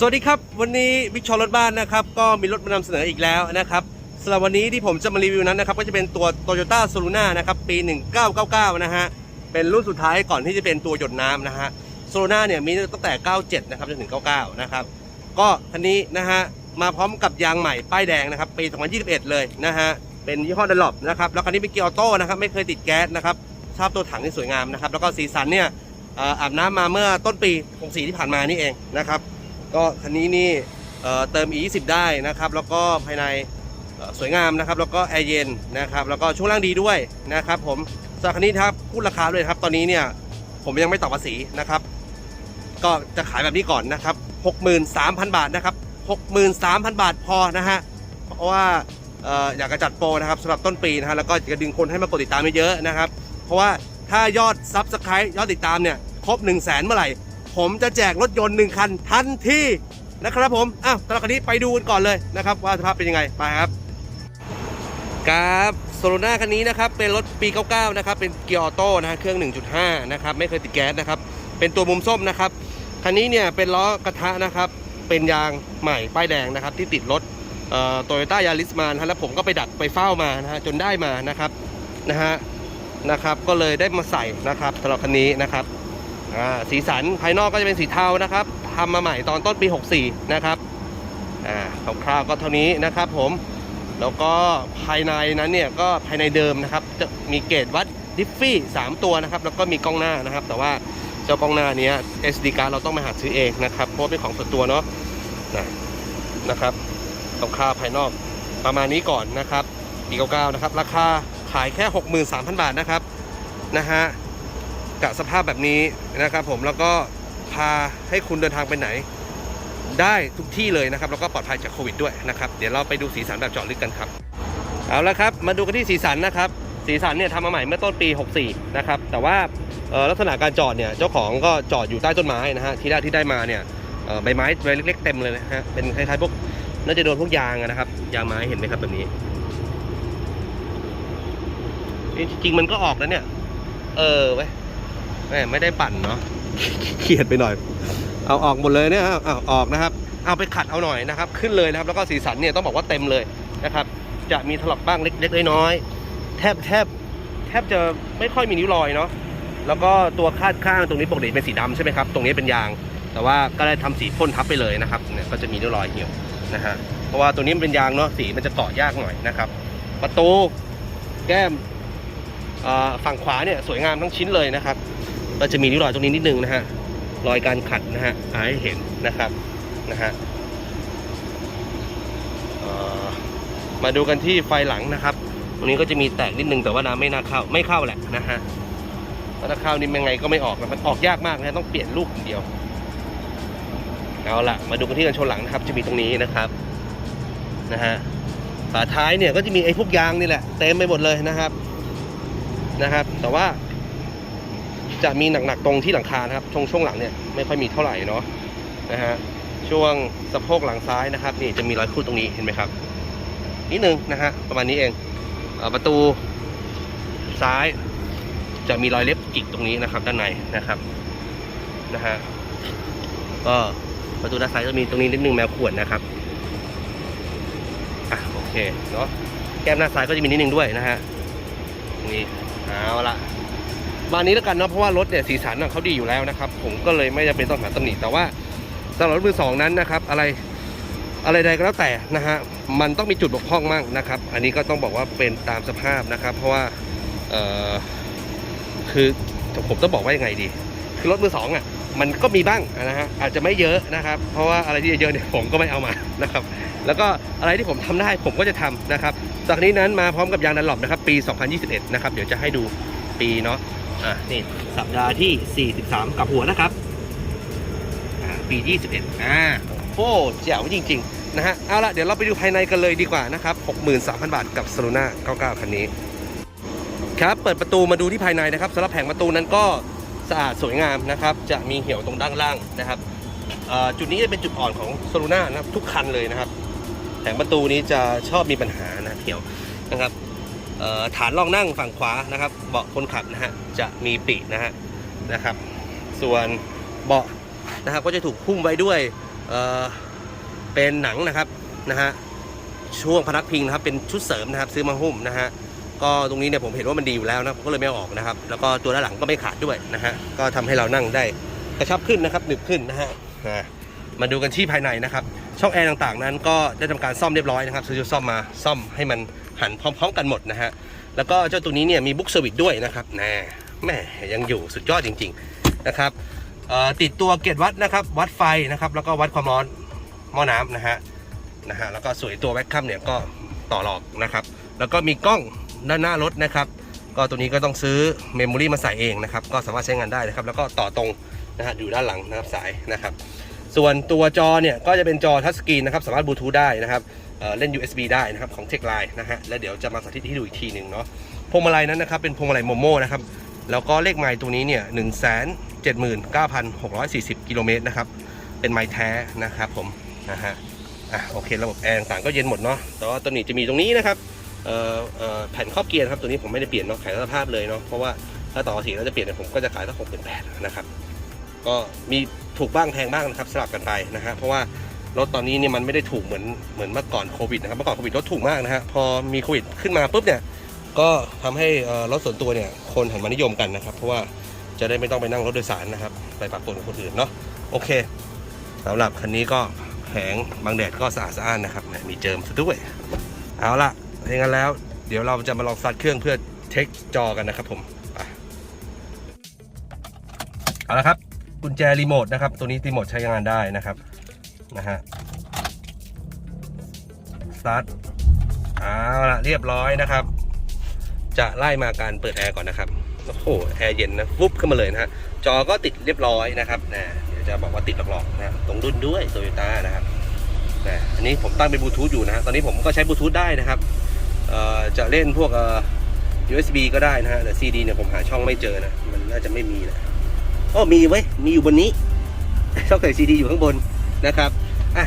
สวัสดีครับ วันนี้บิ๊กชอรถบ้านนะครับ ก็มีรถมานำเสนออีกแล้วนะครับสำหรับวันนี้ที่ผมจะมารีวิวนั้นนะครับ ก็จะเป็นตัว Toyota s o l u n a นะครับ ปี 1999 นะฮะ เป็นรุ่นสุดท้ายก่อนที่จะเป็นตัวหยดน้ำนะฮะ s o l u n a เนี่ยมีตั้งแต่ 97 นะครับจนถึง 99 นะครับ ก็คันนี้นะฮะ มาพร้อมกับยางใหม่ป้ายแดงนะครับ ปี 2021 เลยนะฮะ เป็นยี่ห้อดันลอปนะครับ แล้วคันนี้เป็นเกียร์ออโต้นะครับ ไม่เคยติดแก๊สนะครับ ชอบตัวถังที่สวยงามนะครับ แล้วก็สีสันเนี่ยเอ่ออาบน้ำมาเมื่อต้นปี 64 ที่ผ่านมานี่เองนะครับ ก็คันนี้นี่เติม E20 ได้นะครับ แล้วก็ภายในสวยงามนะครับ แล้วก็แอร์เย็นนะครับ แล้วก็ช่วงล่างดีด้วยนะครับผมสำหรับคันนี้ครับพูดราคาเลยครับ ตอนนี้เนี่ยผมยังไม่ต่อภาษีนะครับ ก็จะขายแบบนี้ก่อนนะครับ 63,000 บาทนะครับ 63,000 บาทพอนะฮะ เพราะว่าอออยากจะจัดโปรนะครับสำหรับต้นปีนะฮะ แล้วก็จะดึงคนให้มากดติดตามเยอะๆนะครับ เพราะว่าถ้ายอดซับสไครต์ยอดติดตามเนี่ยครบ 1 0 0 0 0แสนเมื่อไหร่ ผมจะแจกรถยนต์หนึ่งคันทันทีนะครับผมอ้าวตอนนี้ไปดูกันก่อนเลยนะครับ ว่าสภาพเป็นยังไงไปครับครับโซโลนาคันนี้นะครับเป็นรถปี 99 นะครับ เป็นเกียร์ออโต้นะฮะเครื่อง 1.5 นะครับ ไม่เคยติดแก๊สนะครับ เป็นตัวมุมส้มนะครับ คันนี้เนี่ยเป็นล้อกระทะนะครับ เป็นยางใหม่ ป้ายแดงนะครับ ที่ติดรถโตโยต้ายาริสมานะฮะแล้วผมก็ไปดัดไปเฝ้ามานะฮะจนได้มานะครับนะฮะนะครับ ก็เลยได้มาใส่นะครับสำหรับคันนี้นะครับ สีสันภายนอกก็จะเป็นสีเทานะครับทำมาใหม่ตอนต้นปี 64 นะครับคร่าวๆก็เท่านี้นะครับผมแล้วก็ภายในนั้นเนี่ยก็ภายในเดิมนะครับจะมีเกจวัดดิฟฟี่ 3 ตัวนะครับ แล้วก็มีกล้องหน้านะครับ แต่ว่าเจ้ากล้องหน้านี้ SD card เราต้องมาหาซื้อเองนะครับเพราะเป็นของส่วนตัวเนาะนะนะครับคร่าภายนอกประมาณนี้ก่อนนะครับปี99นะครับ ราคาขายแค่ 63,000 บาทนะครับนะฮะ กับสภาพแบบนี้นะครับผมแล้วก็พาให้คุณเดินทางไปไหน ได้ทุกที่เลยนะครับแล้วก็ปลอดภัยจากโควิดด้วยนะครับเดี๋ยวเราไปดูสีสันแบบเจาะลึกกันครับเอาละครับมาดูกันที่สีสันนะครับสีสันเนี่ยทำมาใหม่เมื่อต้นปี 64 นะครับแต่ว่าลักษณะการจอดเนี่ยเจ้าของก็จอดอยู่ใต้ต้นไม้นะฮะที่ได้ที่ได้มาเนี่ยใบไม้ใบเล็ก ๆ เต็มเลยนะฮะเป็นคล้ายๆพวกน่าจะโดนพวกยางนะครับยางไม้เห็นไหมครับแบบนี้จริงๆมันก็ออกแล้วเนี่ย เออเว้ ยแม่ไม่ได้ปั่นเนาะเขียดไปหน่อย เอาออกหมดเลยเนี่ยเอาออกนะครับ เอาไปขัดเอาหน่อยนะครับ ขึ้นเลยนะครับ แล้วก็สีสันเนี่ยต้องบอกว่าเต็มเลยนะครับ จะมีถลอกบ้างเล็กๆน้อยๆแทบแทบแทบจะไม่ค่อยมีนิ้วรอยเนาะแล้วก็ตัวคาดข้างตรงนี้ปกติเป็นสีดำใช่ไหมครับ ตรงนี้เป็นยาง แต่ว่าก็ได้ทำสีพ่นทับไปเลยนะครับเนี่ยก็จะมีนิ้วรอยเหี่ยวนะฮะเพราะว่าตัวนี้มันเป็นยางเนาะสีมันจะเกาะยากหน่อยนะครับ ประตูแก้มฝั่งขวาเนี่ยสวยงามทั้งชิ้นเลยนะครับ ก็จะมีริ้วรอยตรงนี้นิดนึงนะฮะรอยการขัดนะฮะอาให้เห็นนะครับนะฮะมาดูกันที่ไฟหลังนะครับ ตรงนี้ก็จะมีแตกนิดนึงแต่ว่าน้ำไม่น่าเข้าไม่เข้าแหละนะฮะเพราะถ้าเข้านี่ยังไงก็ไม่ออกนะมันออกยากมากนะต้องเปลี่ยนลูกอย่างเดียวเอาละมาดูกันที่กันชนหลังนะครับ จะมีตรงนี้นะครับนะฮะฝาท้ายเนี่ยก็จะมีไอ้พวกยางนี่แหละเต็มไปหมดเลยนะครับนะครับ แต่ว่า จะมีหนักๆตรงที่หลังคานะครับช่วงช่วงหลังเนี่ยไม่ค่อยมีเท่าไหร่เนาะนะฮะช่วงสะโพกหลังซ้ายนะครับนี่จะมีรอยครูดตรงนี้เห็นไหมครับ นิดนึงนะฮะประมาณนี้เองเอประตูซ้ายจะมีรอยเล็บจิกตรงนี้นะครับ ด้านในนะครับนะฮะก็ประตูด้านซ้ายจะมีตรงนี้นิดนึงแมวขวดนะครับอะโอเคเนาะแก้มหน้าซ้ายก็จะมีนิดนึงด้วยนะฮะนี่เอาละ มานี้แล้วกันเนาะเพราะว่ารถเนี่ยสีสันเขาดีอยู่แล้วนะครับ ผมก็เลยไม่จำเป็นต้องหาตำหนิแต่ว่าสำหรับรถมือสองนั้นนะครับ อะไรอะไรใดก็แล้วแต่นะฮะมันต้องมีจุดบกพร่องมั่งนะครับ อันนี้ก็ต้องบอกว่าเป็นตามสภาพนะครับ เพราะว่าเออคือผมต้องบอกว่ายังไงดี คือรถมือสองอะมันก็มีบ้างนะฮะอาจจะไม่เยอะนะครับ เพราะว่าอะไรที่เยอะเนี่ยผมก็ไม่เอามานะครับ แล้วก็อะไรที่ผมทำได้ผมก็จะทำนะครับจากนี้นั้นมาพร้อมกับยางดันหลบนะครับ ปี 2021 นะครับ เดี๋ยวจะให้ดูปีเนาะ อะนี่สัปดาห์ที่ 43 กับหัวนะครับอ่าปี 21อ่าโอ้แจ๋วจริง ๆ นะฮะ เอาละเดี๋ยวเราไปดูภายในกันเลยดีกว่านะครับ 63,000 บาทกับ s o l u n a 99 คันนี้ ครับ เปิดประตูมาดูที่ภายในนะครับสำหรับแผงประตูนั้นก็สะอาดสวยงามนะครับ จะมีเหี่ยวตรงด้านล่างนะครับจุดนี้จะเป็นจุดอ่อนของ s o l u n a นะครับทุกคันเลยนะครับ แผงประตูนี้จะชอบมีปัญหานะเหี่ยวนะครับ ฐานรองนั่งฝั่งขวานะครับ เบาะคนขับนะฮะจะมีปีกนะฮะนะครับ ส่วนเบาะนะครับก็จะถูกหุ้มไว้ด้วยเเป็นหนังนะครับนะฮะช่วงพนักพิงนะครับเป็นชุดเสริมนะครับซื้อมาหุ้มนะฮะก็ตรงนี้เนี่ยผมเห็นว่ามันดีอยู่แล้วนะผมก็เลยไม่ออกนะครับ แล้วก็ตัวด้านหลังก็ไม่ขาดด้วยนะฮะก็ทำให้เรานั่งได้กระชับขึ้นนะครับหนึบขึ้นนะฮะมาดูกันที่ภายในนะครับ ช่องแอร์ต่างๆ นั้นก็ได้ทำการซ่อมเรียบร้อยนะครับซื้อซ่อมมาซ่อมให้มัน หันพร้อม ๆ กันหมดนะฮะแล้วก็เจ้าตัวนี้เนี่ยมีบุ๊กเซอร์วิสด้วยนะครับแน่แม่ยังอยู่สุดยอดจริง ๆนะครับติดตัวเกจวัดนะครับ วัดไฟนะครับ แล้วก็วัดความร้อนหม้อน้ำนะฮะนะฮะแล้วก็สวยตัวแว็กคัมเนี่ยก็ต่อหลอกนะครับ แล้วก็มีกล้องด้านหน้ารถนะครับ ก็ตัวนี้ก็ต้องซื้อเมมโมรี่มาใส่เองนะครับ ก็สามารถใช้งานได้นะครับ แล้วก็ต่อตรงนะฮะอยู่ด้านหลังนะครับสายนะครับ ส่วนตัวจอเนี่ยก็จะเป็นจอทัชสกรีนนะครับสามารถบลูทูธได้นะครับเเล่น USB ได้นะครับของ t e c h Line นะฮะแล้วเดี๋ยวจะมาสาธิตให้ดูอีกทีหนึ่งเนาะพวงมาลัยนั้นนะครับเป็นพวงมาลัยโมโม่นะครับแล้วก็เลขไมล์ตัวนี้เนี่ยหนึ่งแสนเจ็ดหมื่นเก้าพันหกร้อยสี่สิบกิโลเมตรนะครับเป็นไมล์แท้นะครับผมนะฮะอะโอเคระบบแอร์ต่างก็เย็นหมดเนาะแต่ว่าตัวนี้จะมีตรงนี้นะครับแผ่นครอบเกียร์ครับตัวนี้ผมไม่ได้เปลี่ยนเนาะขายสภาพเลยเนาะเพราะว่าถ้าต่อสีแล้วจะเปลี่ยนเนี่ยผมก็จะขายสักหกเป็นแปดนะครับ ก็มีถูกบ้างแพงบ้างนะครับสลับกันไปนะฮะเพราะว่ารถตอนนี้เนี่ยมันไม่ได้ถูกเหมือนเหมือนเมื่อก่อนโควิดนะครับเมื่อก่อนโควิดรถถูกมากนะฮะพอมีโควิดขึ้นมาปุ๊บเนี่ยก็ทำให้รถส่วนตัวเนี่ยคนหันมานิยมกันนะครับ เพราะว่าจะได้ไม่ต้องไปนั่งรถโดยสารนะครับ ไปปะปนกับคนอื่นเนาะโอเคสำหรับคันนี้ก็แผงบางแดดก็สะอาดสะอ้านนะครับมีเจิมซะด้วย เอาละอย่างนั้นแล้วเดี๋ยวเราจะมาลองสตาร์ทเครื่องเพื่อเช็คจอกันนะครับผมเอาละครับ กุญแจรีโมทนะครับ ตัวนี้รีโมทใช้งานได้นะครับนะฮะสตาร์ทเอาละเรียบร้อยนะครับ จะไล่มาการเปิดแอร์ก่อนนะครับโอ้โหแอร์เย็นนะฟุบขึ้นมาเลยนะฮะจอก็ติดเรียบร้อยนะครับนะเดี๋ยวจะบอกว่าติดหลอกๆนะตรงรุ่นด้วยโตโยต้านะครับนะอันนี้ผมตั้งเป็นบลูทูธอยู่นะตอนนี้ผมก็ใช้บลูทูธได้นะครับเอ่อจะเล่นพวกเอ่อ USB ก็ได้นะฮะแต่ CD เนี่ยผมหาช่องไม่เจอนะ มันน่าจะไม่มีนะ โอ้มีไว้มีอยู่บนนี้ช่องใส่ซีดีอยู่ข้างบนนะครับอะ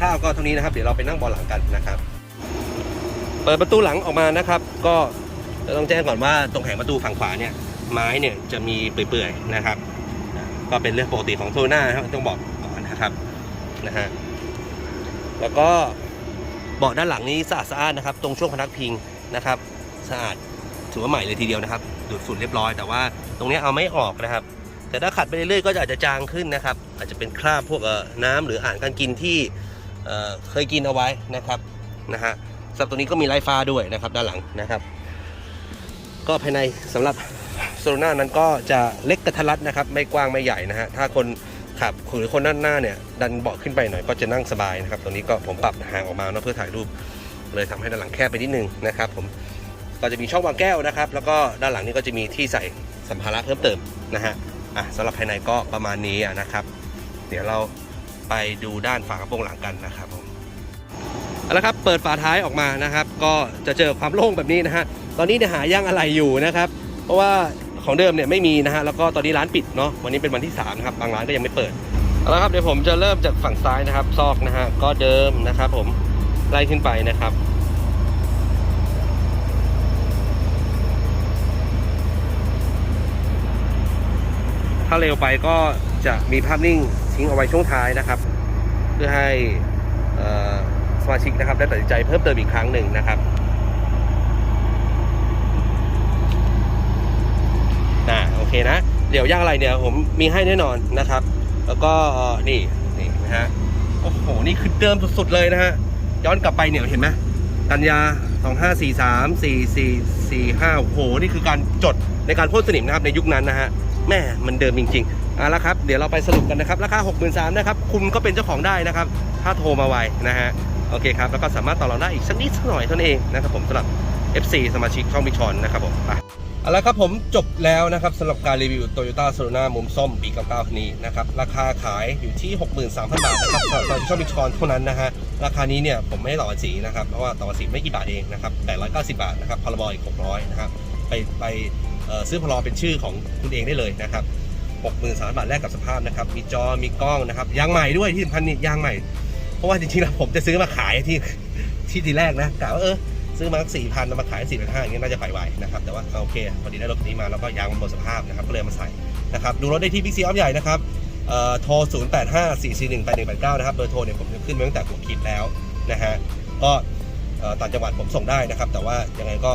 คร่าวๆก็เท่านี้นะครับ เดี๋ยวเราไปนั่งเบอลหลังกันนะครับ เปิดประตูหลังออกมานะครับ ก็ต้องแจ้งก่อนว่าตรงแผงประตูฝั่งขวาเนี่ยไม้เนี่ยจะมีเปื่อยๆนะครับ ก็เป็นเรื่องปกติของโซน่าครับต้องบอกก่อนนะครับนะฮะแล้วก็เบาะด้านหลังนี้สะอาดสะอานนะครับ ตรงช่วงพนักพิงนะครับ สะอาดถือว่าใหม่เลยทีเดียวนะครับ ดูดฝุ่นเรียบร้อยแต่ว่าตรงนี้เอาไม่ออกนะครับ แต่ถ้าขัดไปเรื่อยๆก็อาจจะจางขึ้นนะครับ อาจจะเป็นคราบพวกน้ำหรืออาหารการกินที่เเคยกินเอาไว้นะครับนะฮะสำหรับตัวนี้ก็มีไลฟ้าด้วยนะครับด้านหลังนะครับ ก็ภายในสำหรับโซโลนานั้นก็จะเล็กกระทัดรัดนะครับ ไม่กว้างไม่ใหญ่นะฮะถ้าคนขับหรือคนด้านหน้าเนี่ยดันเบาะขึ้นไปหน่อยก็จะนั่งสบายนะครับ ตัวนี้ก็ผมปรับห่างออกมาเนะเพื่อถ่ายรูป เลยทำให้ด้านหลังแคบไปนิดนึงนะครับ ผมก็จะมีช่องวางแก้วนะครับ แล้วก็ด้านหลังนี่ก็จะมีที่ใส่สัมภาระเพิ่มเติมนะฮะ อะสำหรับภายในก็ประมาณนี้ะนะครับ เดี๋ยวเราไปดูด้านฝากระโปรงหลังกันนะครับผมเอาละครับเปิดฝาท้ายออกมานะครับ ก็จะเจอความโล่งแบบนี้นะฮะตอนนี้เนี่ยหาย่างอะไรอยู่นะครับ เพราะว่าของเดิมเนี่ยไม่มีนะฮะแล้วก็ตอนนี้ร้านปิดเนาะวันนี้เป็นวันที่3นะครับบางร้านก็ยังไม่เปิดเอาละครับเดี๋ยวผมจะเริ่มจากฝั่งซ้ายนะครับซอกนะฮะก็เดิมนะครับ ผมไล่ขึ้นไปนะครับ ถ้าเร็วไปก็จะมีภาพนิ่งทิ้งเอาไว้ช่วงท้ายนะครับ เพื่อให้สมาชิกนะครับได้ตัดสินใจเพิ่มเติมอีกครั้งหนึ่งนะครับอ่าโอเคนะ เดี๋ยวย่างอะไรเนี่ยผมมีให้แน่นอนนะครับ แล้วก็นี่นี่นะฮะโอ้โหนี่คือเดิมสุดๆเลยนะฮะย้อนกลับไปเนี่ยเห็นไหมกันยา 2543 4445โอ้โหนี่คือการจดในการพ่นสนิมนะครับในยุคนั้นนะฮะ แม่มันเดิมจริงๆเอาละครับเดี๋ยวเราไปสรุปกันนะครับ ราคา 63,000นะครับ คุณก็เป็นเจ้าของได้นะครับ ถ้าโทรมาไวนะฮะโอเคครับ แล้วก็สามารถต่อรองได้อีกสักนิดสักหน่อยเท่านั้นเองนะครับผมสำหรับ FC สมาชิกช่องมิชอนนะครับผมไปเอาละครับผมจบแล้วนะครับสำหรับการรีวิว Toyota s o l o n a มุมส้ม B99 คันนี้นะครับราคาขายอยู่ที่ 63,000 บาทนะครับสำหรับสมาชิกช่องมิชอนเท่านั้นนะฮะราคานี้เนี่ยผมไม่ต่อภาษีนะครับเพราะว่าต่อภาษีไม่กี่บาทเองนะครับ890 บาทนะครับพรบอีก600นะครับไปไป ซื้อพลอเป็นชื่อของคุณเองได้เลยนะครับ63,000บาทแรกกับสภาพนะครับ มีจอ มีกล้องนะครับ ยางใหม่ด้วยที่สำคัญนี่ยางใหม่ เพราะว่าจริงๆแล้วผมจะซื้อมาขายที่ที่ทีแรกนะกะว่าเออซื้อมาสี่พันมาขายสี่พันห้าอย่างเงี้ยน่าจะไปไหวนะครับ แต่ว่าโอเคพอดีได้รถคันนี้มาแล้วก็ยางมันหมดสภาพนะครับ ก็เลยมาใส่นะครับ ดูรถได้ที่บิ๊กซีอ้อฟใหญ่นะครับเอ่อโทร 0 8 5 4 4 1 8 1 8 9 นะครับ เบอร์โทรเนี่ยผมขึ้นไว้ตั้งแต่หัวคลิปแล้วนะฮะ ก็ต่างจังหวัดผมส่งได้นะครับ แต่ว่ายังไงก็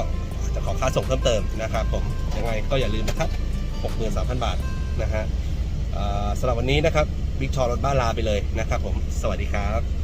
จะขอค่าส่งเพิ่มเติมนะครับผมยังไงก็อย่าลืมนะครับ63,000 บาทนะฮะสำหรับวันนี้นะครับบิ๊กชอรถบ้านลาไปเลยนะครับผมสวัสดีครับ